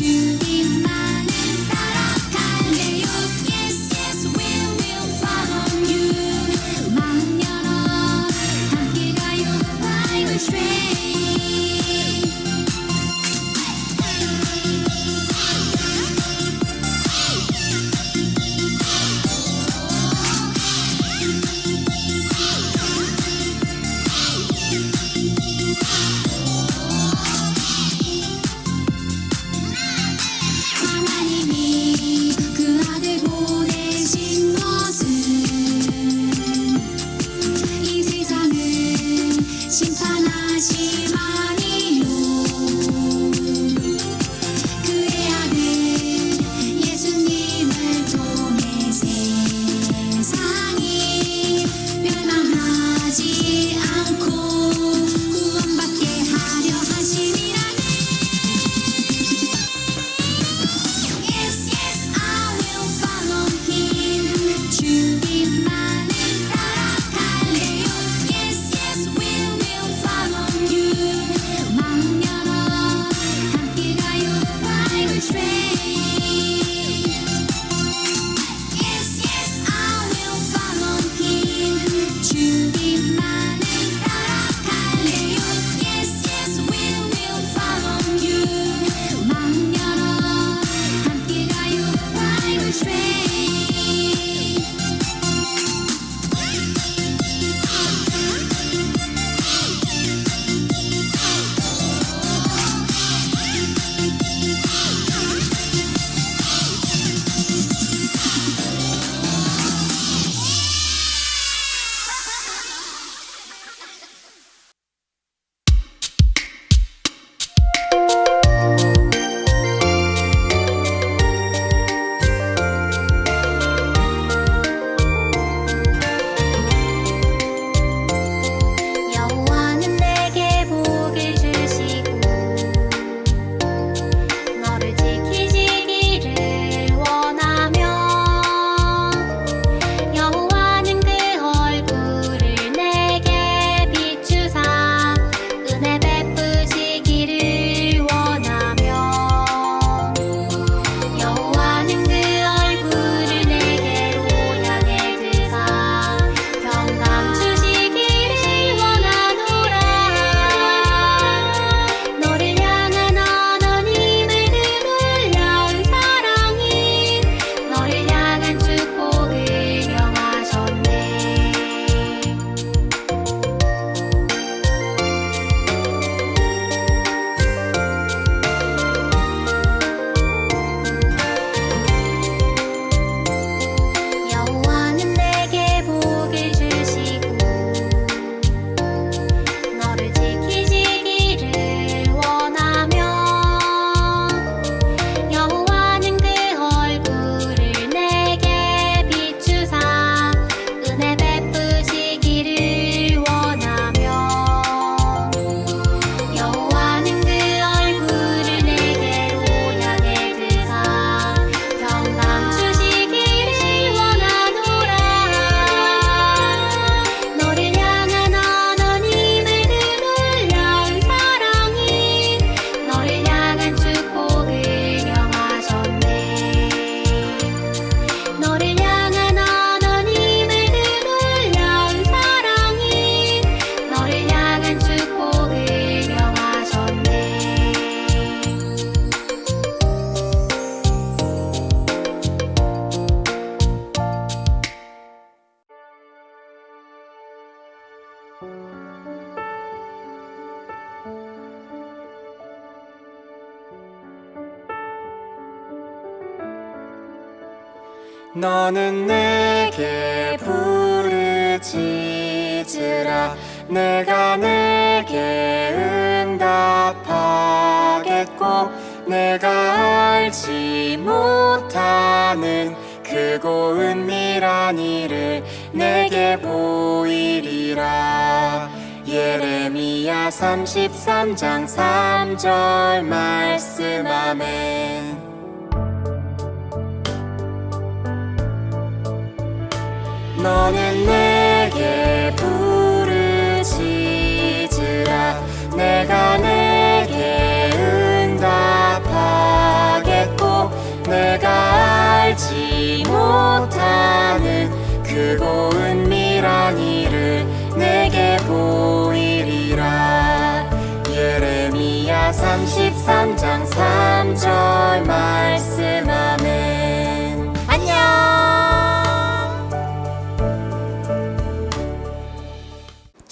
you. 너는 내게 부르짖으라. 내가 내게 응답하겠고 내가 알지 못하는 크고 은밀한 일을 내게 보이리라. 예레미야 33장 3절 말씀 아멘 너는 내게 부르짖으라. 내가 내게 응답하겠고 내가 알지 못하는 크고 은밀한 일을 내게 보이리라. 예레미야 33장 3절 말씀 아멘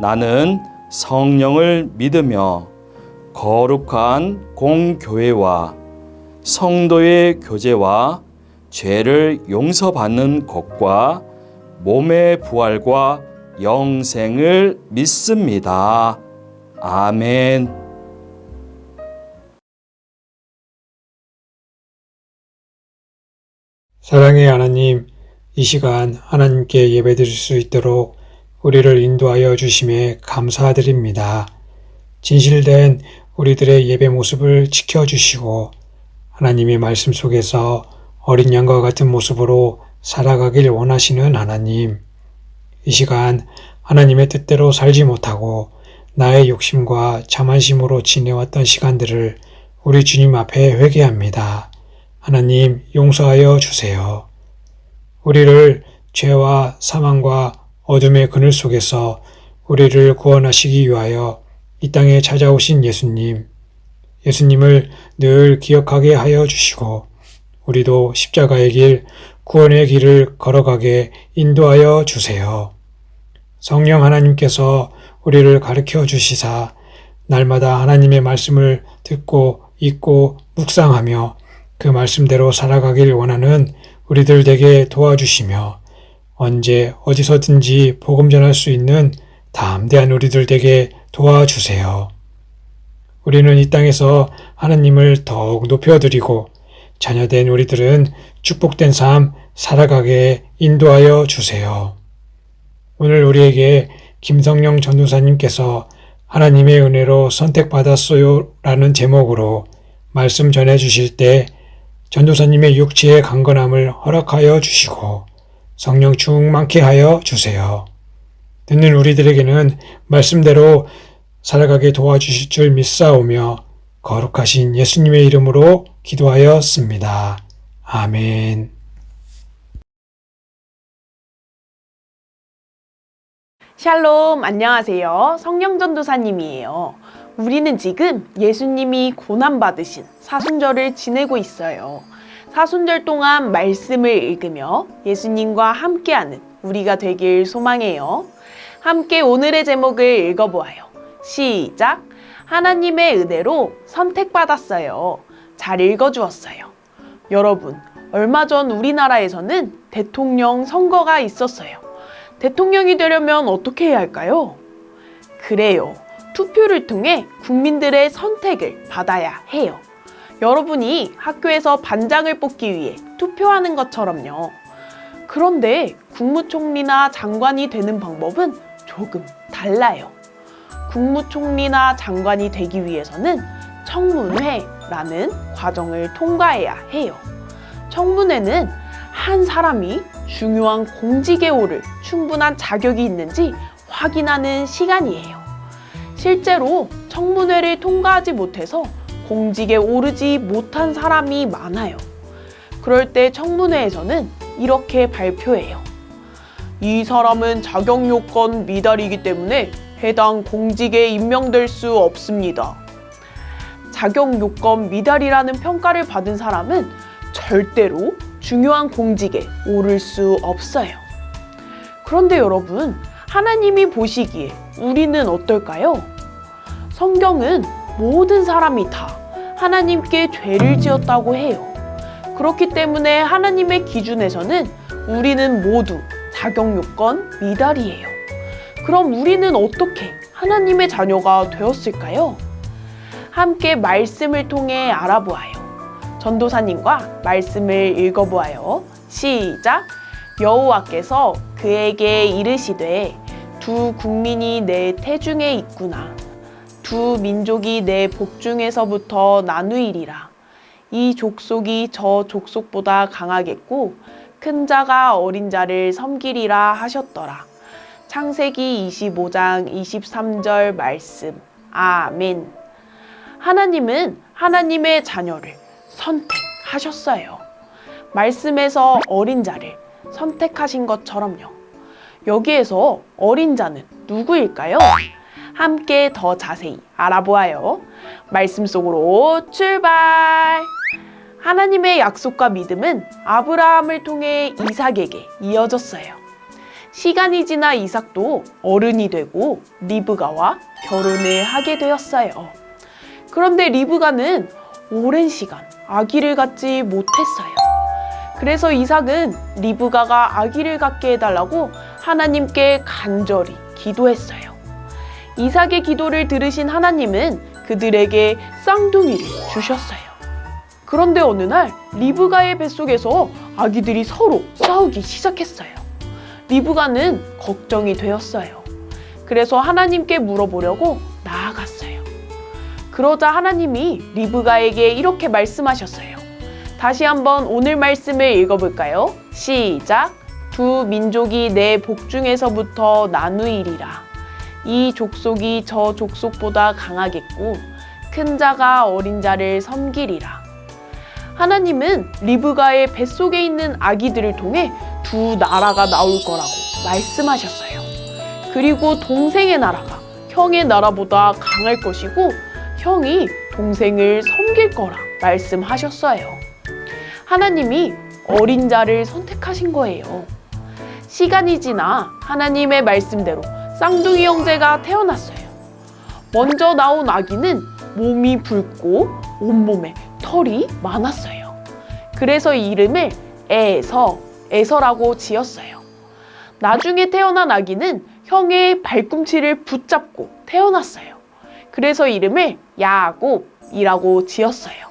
나는 성령을 믿으며 거룩한 공교회와 성도의 교제와 죄를 용서받는 것과 몸의 부활과 영생을 믿습니다. 아멘. 사랑의 하나님, 이 시간 하나님께 예배드릴 수 있도록 우리를 인도하여 주심에 감사드립니다. 진실된 우리들의 예배 모습을 지켜주시고 하나님의 말씀 속에서 어린 양과 같은 모습으로 살아가길 원하시는 하나님. 이 시간 하나님의 뜻대로 살지 못하고 나의 욕심과 자만심으로 지내왔던 시간들을 우리 주님 앞에 회개합니다. 하나님 용서하여 주세요. 우리를 죄와 사망과 어둠의 그늘 속에서 우리를 구원하시기 위하여 이 땅에 찾아오신 예수님, 예수님을 늘 기억하게 하여 주시고, 우리도 십자가의 길, 구원의 길을 걸어가게 인도하여 주세요. 성령 하나님께서 우리를 가르쳐 주시사, 날마다 하나님의 말씀을 듣고 읽고 묵상하며 그 말씀대로 살아가길 원하는 우리들 되게 도와주시며 언제 어디서든지 복음 전할 수 있는 담대한 우리들 되게 도와주세요. 우리는 이 땅에서 하나님을 더욱 높여드리고 자녀된 우리들은 축복된 삶 살아가게 인도하여 주세요. 오늘 우리에게 김성령 전도사님께서 하나님의 은혜로 선택받았어요 라는 제목으로 말씀 전해 주실 때 전도사님의 육체의 강건함을 허락하여 주시고 성령 충만케 하여 주세요. 듣는 우리들에게는 말씀대로 살아가게 도와주실 줄 믿사오며 거룩하신 예수님의 이름으로 기도하였습니다. 아멘. 샬롬, 안녕하세요. 성령전도사님이에요. 우리는 지금 예수님이 고난받으신 사순절을 지내고 있어요. 사순절 동안 말씀을 읽으며 예수님과 함께하는 우리가 되길 소망해요. 함께 오늘의 제목을 읽어보아요. 시작! 하나님의 은혜로 선택받았어요. 잘 읽어주었어요. 여러분, 얼마 전 우리나라에서는 대통령 선거가 있었어요. 대통령이 되려면 어떻게 해야 할까요? 그래요. 투표를 통해 국민들의 선택을 받아야 해요. 여러분이 학교에서 반장을 뽑기 위해 투표하는 것처럼요. 그런데 국무총리나 장관이 되는 방법은 조금 달라요. 국무총리나 장관이 되기 위해서는 청문회라는 과정을 통과해야 해요. 청문회는 한 사람이 중요한 공직에 오를 충분한 자격이 있는지 확인하는 시간이에요. 실제로 청문회를 통과하지 못해서 공직에 오르지 못한 사람이 많아요. 그럴 때 청문회에서는 이렇게 발표해요. 이 사람은 자격 요건 미달이기 때문에 해당 공직에 임명될 수 없습니다. 자격 요건 미달이라는 평가를 받은 사람은 절대로 중요한 공직에 오를 수 없어요. 그런데 여러분, 하나님이 보시기에 우리는 어떨까요? 성경은 모든 사람이 다 하나님께 죄를 지었다고 해요. 그렇기 때문에 하나님의 기준에서는 우리는 모두 자격 요건 미달이에요. 그럼 우리는 어떻게 하나님의 자녀가 되었을까요? 함께 말씀을 통해 알아보아요. 전도사님과 말씀을 읽어보아요. 시작. 여호와께서 그에게 이르시되 두 국민이 내 태중에 있구나. 두 민족이 내 복중에서부터 나누이리라. 이 족속이 저 족속보다 강하겠고 큰 자가 어린 자를 섬기리라 하셨더라. 창세기 25장 23절 말씀. 아멘. 하나님은 하나님의 자녀를 선택하셨어요. 말씀에서 어린 자를 선택하신 것처럼요. 여기에서 어린 자는 누구일까요? 함께 더 자세히 알아보아요. 말씀 속으로 출발! 하나님의 약속과 믿음은 아브라함을 통해 이삭에게 이어졌어요. 시간이 지나 이삭도 어른이 되고 리브가와 결혼을 하게 되었어요. 그런데 리브가는 오랜 시간 아기를 갖지 못했어요. 그래서 이삭은 리브가가 아기를 갖게 해달라고 하나님께 간절히 기도했어요. 이삭의 기도를 들으신 하나님은 그들에게 쌍둥이를 주셨어요. 그런데 어느 날 리브가의 뱃속에서 아기들이 서로 싸우기 시작했어요. 리브가는 걱정이 되었어요. 그래서 하나님께 물어보려고 나아갔어요. 그러자 하나님이 리브가에게 이렇게 말씀하셨어요. 다시 한번 오늘 말씀을 읽어볼까요? 시작. 두 민족이 내 복중에서부터 나누이리라. 이 족속이 저 족속보다 강하겠고 큰 자가 어린 자를 섬기리라. 하나님은 리브가의 뱃속에 있는 아기들을 통해 두 나라가 나올 거라고 말씀하셨어요. 그리고 동생의 나라가 형의 나라보다 강할 것이고 형이 동생을 섬길 거라 말씀하셨어요. 하나님이 어린 자를 선택하신 거예요. 시간이 지나 하나님의 말씀대로 쌍둥이 형제가 태어났어요. 먼저 나온 아기는 몸이 붉고 온몸에 털이 많았어요. 그래서 이름을 에서, 에서라고 지었어요. 나중에 태어난 아기는 형의 발꿈치를 붙잡고 태어났어요. 그래서 이름을 야곱이라고 지었어요.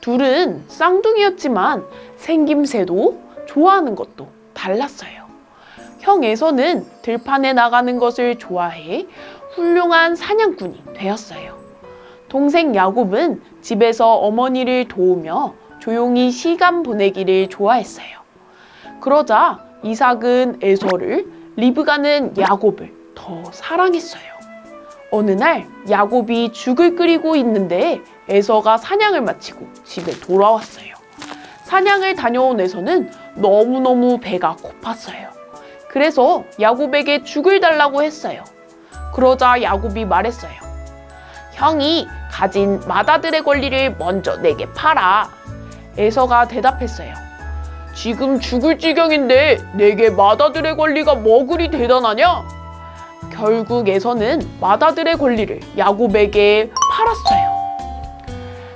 둘은 쌍둥이였지만 생김새도 좋아하는 것도 달랐어요. 형 에서는 들판에 나가는 것을 좋아해 훌륭한 사냥꾼이 되었어요. 동생 야곱은 집에서 어머니를 도우며 조용히 시간 보내기를 좋아했어요. 그러자 이삭은 에서를, 리브가는 야곱을 더 사랑했어요. 어느 날 야곱이 죽을 끓이고 있는데 에서가 사냥을 마치고 집에 돌아왔어요. 사냥을 다녀온 에서는 너무너무 배가 고팠어요. 그래서 야곱에게 죽을 달라고 했어요. 그러자 야곱이 말했어요. 형이 가진 마다들의 권리를 먼저 내게 팔아. 에서가 대답했어요. 지금 죽을 지경인데 내게 마다들의 권리가 뭐 그리 대단하냐? 결국 에서는 마다들의 권리를 야곱에게 팔았어요.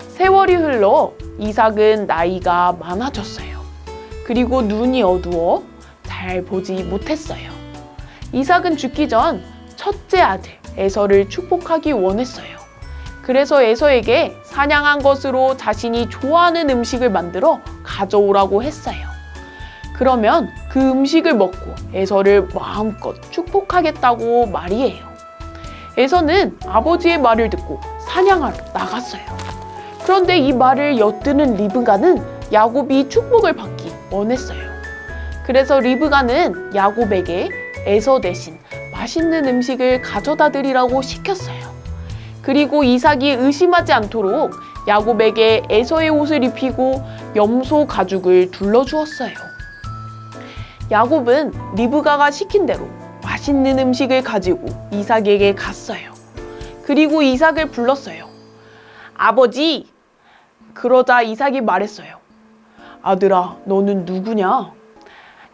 세월이 흘러 이삭은 나이가 많아졌어요. 그리고 눈이 어두워 잘 보지 못했어요. 이삭은 죽기 전 첫째 아들 에서를 축복하기 원했어요. 그래서 에서에게 사냥한 것으로 자신이 좋아하는 음식을 만들어 가져오라고 했어요. 그러면 그 음식을 먹고 에서를 마음껏 축복하겠다고 말이에요. 에서는 아버지의 말을 듣고 사냥하러 나갔어요. 그런데 이 말을 엿드는 리브가는 야곱이 축복을 받기 원했어요. 그래서 리브가는 야곱에게 에서 대신 맛있는 음식을 가져다 드리라고 시켰어요. 그리고 이삭이 의심하지 않도록 야곱에게 에서의 옷을 입히고 염소 가죽을 둘러주었어요. 야곱은 리브가가 시킨 대로 맛있는 음식을 가지고 이삭에게 갔어요. 그리고 이삭을 불렀어요. 아버지! 그러자 이삭이 말했어요. 아들아, 너는 누구냐?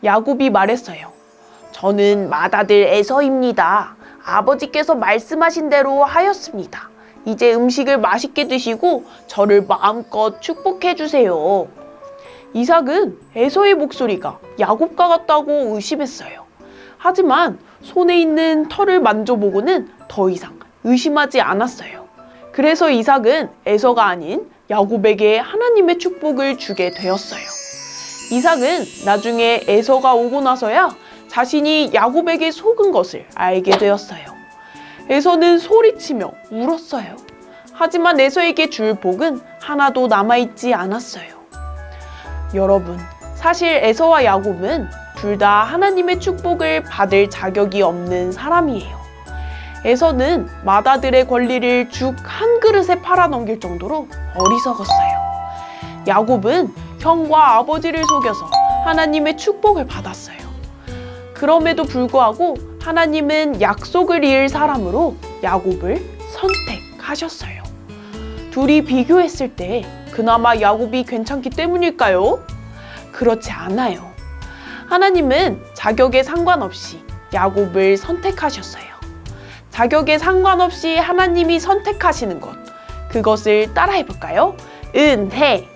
야곱이 말했어요. 저는 맏아들 에서입니다. 아버지께서 말씀하신 대로 하였습니다. 이제 음식을 맛있게 드시고 저를 마음껏 축복해 주세요. 이삭은 에서의 목소리가 야곱과 같다고 의심했어요. 하지만 손에 있는 털을 만져보고는 더 이상 의심하지 않았어요. 그래서 이삭은 에서가 아닌 야곱에게 하나님의 축복을 주게 되었어요. 이삭은 나중에 에서가 오고 나서야 자신이 야곱에게 속은 것을 알게 되었어요. 에서는 소리치며 울었어요. 하지만 에서에게 줄 복은 하나도 남아있지 않았어요. 여러분, 사실 에서와 야곱은 둘 다 하나님의 축복을 받을 자격이 없는 사람이에요. 에서는 맏아들의 권리를 죽 한 그릇에 팔아넘길 정도로 어리석었어요. 야곱은 형과 아버지를 속여서 하나님의 축복을 받았어요. 그럼에도 불구하고 하나님은 약속을 이을 사람으로 야곱을 선택하셨어요. 둘이 비교했을 때 그나마 야곱이 괜찮기 때문일까요? 그렇지 않아요. 하나님은 자격에 상관없이 야곱을 선택하셨어요. 자격에 상관없이 하나님이 선택하시는 것, 그것을 따라해 볼까요? 은혜.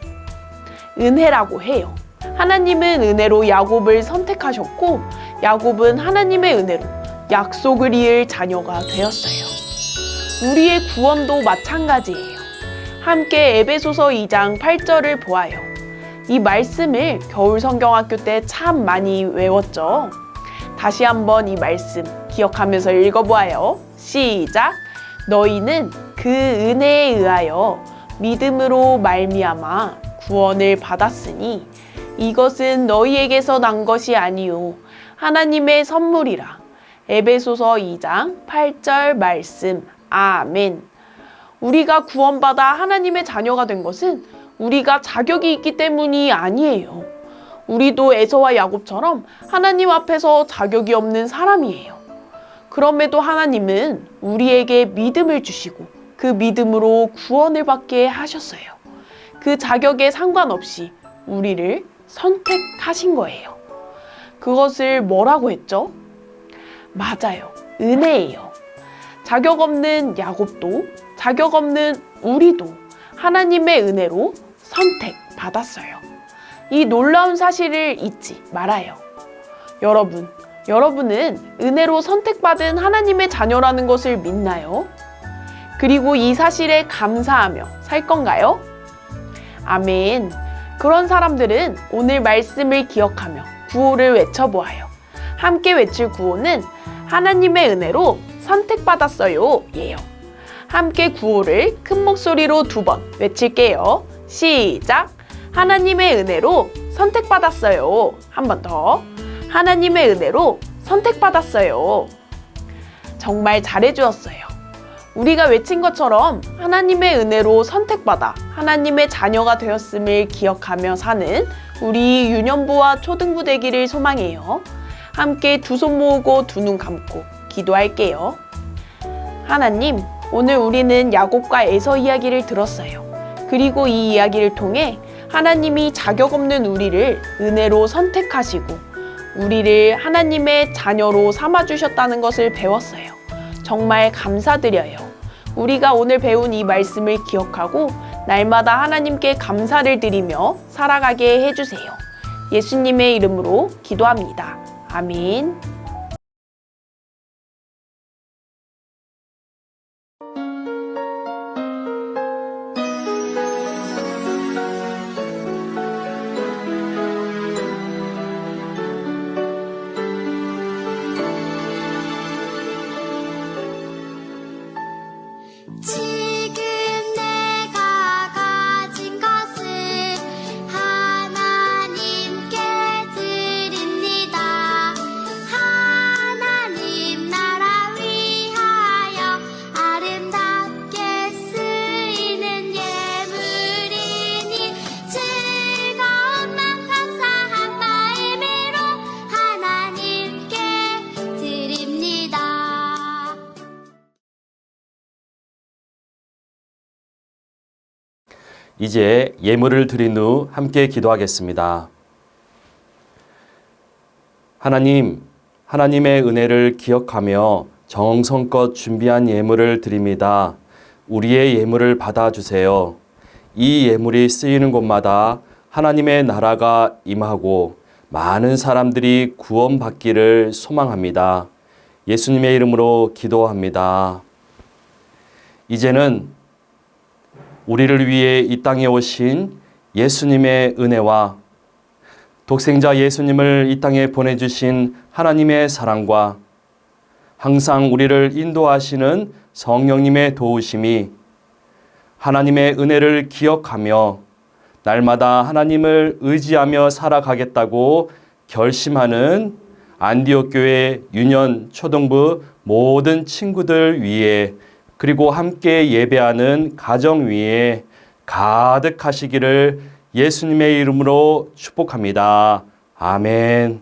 은혜라고 해요. 하나님은 은혜로 야곱을 선택하셨고, 야곱은 하나님의 은혜로 약속을 이을 자녀가 되었어요. 우리의 구원도 마찬가지예요. 함께 에베소서 2장 8절을 보아요. 이 말씀을 겨울 성경학교 때 참 많이 외웠죠. 다시 한번 이 말씀 기억하면서 읽어보아요. 시작. 너희는 그 은혜에 의하여 믿음으로 말미암아 구원을 받았으니 이것은 너희에게서 난 것이 아니요 하나님의 선물이라. 에베소서 2장 8절 말씀. 아멘. 우리가 구원받아 하나님의 자녀가 된 것은 우리가 자격이 있기 때문이 아니에요. 우리도 에서와 야곱처럼 하나님 앞에서 자격이 없는 사람이에요. 그럼에도 하나님은 우리에게 믿음을 주시고 그 믿음으로 구원을 받게 하셨어요. 그 자격에 상관없이 우리를 선택하신 거예요. 그것을 뭐라고 했죠? 맞아요. 은혜예요. 자격 없는 야곱도 자격 없는 우리도 하나님의 은혜로 선택받았어요. 이 놀라운 사실을 잊지 말아요. 여러분, 여러분은 은혜로 선택받은 하나님의 자녀라는 것을 믿나요? 그리고 이 사실에 감사하며 살 건가요? 아멘. 그런 사람들은 오늘 말씀을 기억하며 구호를 외쳐보아요. 함께 외칠 구호는 하나님의 은혜로 선택받았어요. 예요. 함께 구호를 큰 목소리로 두 번 외칠게요. 시작. 하나님의 은혜로 선택받았어요. 한 번 더. 하나님의 은혜로 선택받았어요. 정말 잘해주었어요. 우리가 외친 것처럼 하나님의 은혜로 선택받아 하나님의 자녀가 되었음을 기억하며 사는 우리 유년부와 초등부 되기를 소망해요. 함께 두 손 모으고 두 눈 감고 기도할게요. 하나님, 오늘 우리는 야곱과 에서 이야기를 들었어요. 그리고 이 이야기를 통해 하나님이 자격 없는 우리를 은혜로 선택하시고 우리를 하나님의 자녀로 삼아 주셨다는 것을 배웠어요. 정말 감사드려요. 우리가 오늘 배운 이 말씀을 기억하고 날마다 하나님께 감사를 드리며 살아가게 해주세요. 예수님의 이름으로 기도합니다. 아멘. 이제 예물을 드린 후 함께 기도하겠습니다. 하나님, 하나님의 은혜를 기억하며 정성껏 준비한 예물을 드립니다. 우리의 예물을 받아주세요. 이 예물이 쓰이는 곳마다 하나님의 나라가 임하고 많은 사람들이 구원받기를 소망합니다. 예수님의 이름으로 기도합니다. 이제는 우리를 위해 이 땅에 오신 예수님의 은혜와 독생자 예수님을 이 땅에 보내주신 하나님의 사랑과 항상 우리를 인도하시는 성령님의 도우심이 하나님의 은혜를 기억하며 날마다 하나님을 의지하며 살아가겠다고 결심하는 안디옥 교회 유년 초등부 모든 친구들 위해 그리고 함께 예배하는 가정 위에 가득하시기를 예수님의 이름으로 축복합니다. 아멘.